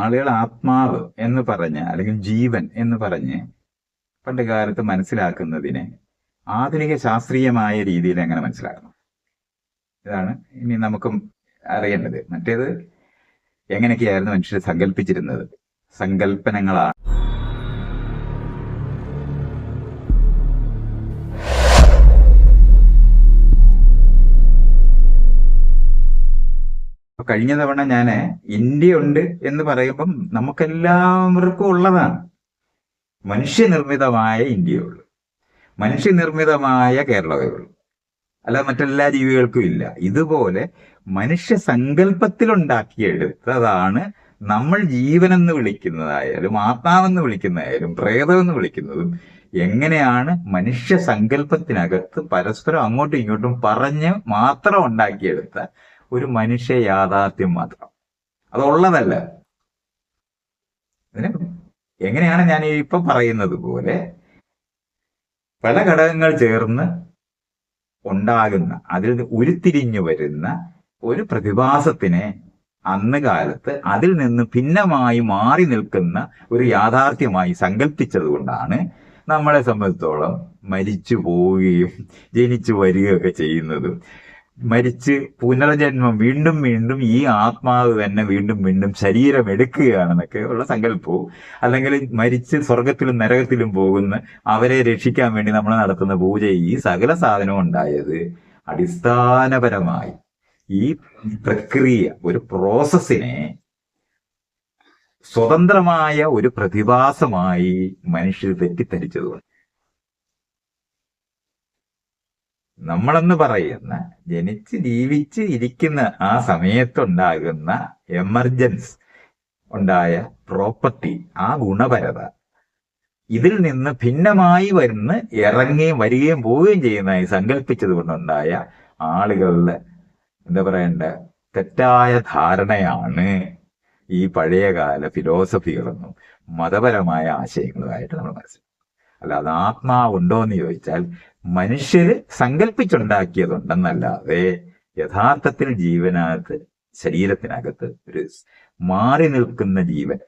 ആളുകൾ ആത്മാവ് എന്ന് പറഞ്ഞ് അല്ലെങ്കിൽ ജീവൻ എന്ന് പറഞ്ഞ് പണ്ട് കാലത്ത് മനസ്സിലാക്കുന്നതിനെ ആധുനിക ശാസ്ത്രീയമായ രീതിയിൽ എങ്ങനെ മനസ്സിലാക്കണം? ഇതാണ് ഇനി നമുക്കും അറിയേണ്ടത്. മറ്റേത് എങ്ങനെയൊക്കെയായിരുന്നു മനുഷ്യർ സങ്കല്പിച്ചിരുന്നത് സങ്കല്പനങ്ങളാണ് കഴിഞ്ഞ തവണ ഞാൻ ഇന്ത്യ ഉണ്ട് എന്ന് പറയുമ്പം നമുക്കെല്ലാവർക്കും ഉള്ളതാണ്. മനുഷ്യനിർമ്മിതമായ ഇന്ത്യയുള്ളൂ. മനുഷ്യനിർമ്മിതമായ കേരളമേ ഉള്ളൂ അല്ലാതെ മറ്റെല്ലാ ജീവികൾക്കും ഇല്ല. ഇതുപോലെ മനുഷ്യ സങ്കല്പത്തിലുണ്ടാക്കിയെടുത്തതാണ് നമ്മൾ ജീവനെന്ന് വിളിക്കുന്നതായാലും ആത്മാവെന്ന് വിളിക്കുന്നതായാലും പ്രേതമെന്ന് വിളിക്കുന്നതും എങ്ങനെയാണ് മനുഷ്യ സങ്കല്പത്തിനകത്ത് പരസ്പരം അങ്ങോട്ടും ഇങ്ങോട്ടും പറഞ്ഞ് മാത്രം ഉണ്ടാക്കിയെടുത്ത ഒരു മനുഷ്യ യാഥാർത്ഥ്യം മാത്രം. അതുള്ളതല്ല. അതിന് എങ്ങനെയാണ് ഞാൻ ഇപ്പൊ പറയുന്നത് പോലെ പല ഘടകങ്ങൾ ചേർന്ന് ഉണ്ടാകുന്ന അതിൽ ഉരുത്തിരിഞ്ഞു വരുന്ന ഒരു പ്രതിഭാസത്തിനെ അന്ന് കാലത്ത് അതിൽ നിന്ന് ഭിന്നമായി മാറി നിൽക്കുന്ന ഒരു യാഥാർത്ഥ്യമായി സങ്കല്പിച്ചത് കൊണ്ടാണ് നമ്മളെ സംബന്ധിച്ചോളം മരിച്ചു പോവുകയും ജനിച്ചു വരികയൊക്കെ ചെയ്യുന്നതും. മരിച്ച് പുനർജന്മം വീണ്ടും വീണ്ടും ഈ ആത്മാവ് തന്നെ വീണ്ടും വീണ്ടും ശരീരം എടുക്കുകയാണെന്നൊക്കെ ഉള്ള സങ്കല്പവും. അല്ലെങ്കിൽ മരിച്ച് സ്വർഗത്തിലും നരകത്തിലും പോകുന്ന അവരെ രക്ഷിക്കാൻ വേണ്ടി നമ്മൾ നടത്തുന്ന പൂജ ഈ സകല സാധനവും ഉണ്ടായത് അടിസ്ഥാനപരമായി ഈ പ്രക്രിയ ഒരു പ്രോസസ്സിനെ സ്വതന്ത്രമായ ഒരു പ്രതിഭാസമായി മനുഷ്യർ തെറ്റിദ്ധരിച്ചതുകൊണ്ട്. നമ്മളെന്ന് പറയുന്ന ജനിച്ച് ജീവിച്ച് ഇരിക്കുന്ന ആ സമയത്തുണ്ടാകുന്ന എമർജൻസ് ഉണ്ടായ പ്രോപ്പർട്ടി ആ ഗുണപരത ഇതിൽ നിന്ന് ഭിന്നമായി വരുന്ന ഇറങ്ങുകയും വരികയും പോവുകയും ചെയ്യുന്നതായി സങ്കല്പിച്ചത് കൊണ്ടുണ്ടായ ആളുകളുടെ എന്താ പറയണ്ട തെറ്റായ ധാരണയാണ് ഈ പഴയകാല ഫിലോസഫികളെന്നും മതപരമായ ആശയങ്ങളുമായിട്ട് നമ്മൾ മനസ്സിലാക്കും അല്ലാതെ ആത്മാവുണ്ടോ എന്ന് ചോദിച്ചാൽ മനുഷ്യര് സങ്കല്പിച്ചുണ്ടാക്കിയതുണ്ടെന്നല്ലാതെ യഥാർത്ഥത്തിൽ ജീവനകത്ത് ശരീരത്തിനകത്ത് ഒരു മാറി നിൽക്കുന്ന ജീവൻ